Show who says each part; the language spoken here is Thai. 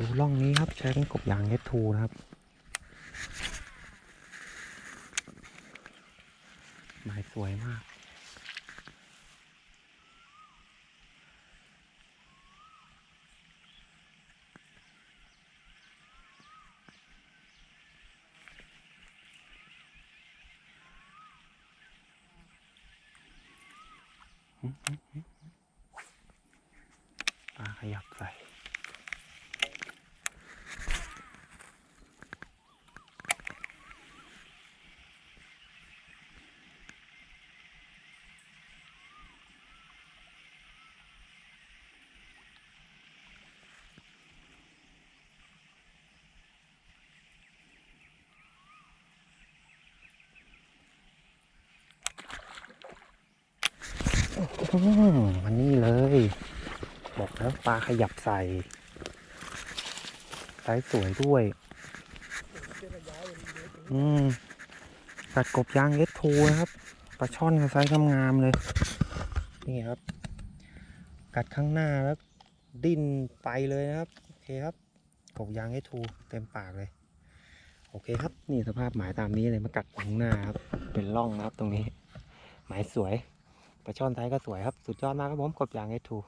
Speaker 1: ดูร่องนี้ครับใช้เป็นกบยางเอสทูนะครับ หมายสวยมากปลาขยับใส่ มันนี้เลย บอกแล้วปลาขยับใส่ไซส์สวยด้วย อืมกัดกบยางเอสทูนะครับปลาช่อนกับไซส์งามๆเลย นี่ครับ กัดข้างหน้าแล้ว ดิ้นไปเลยนะครับ โอเคครับกบยางเอสทูเต็มปากเลย โอเคครับ นี่สภาพหมายตามนี้เลยมากัดข้างหน้าครับ เป็นร่องนะครับตรงนี้ หมายสวย ปลาช่อนไทยก็สวยครับ สุดยอดมากครับผมกบยางเอสทู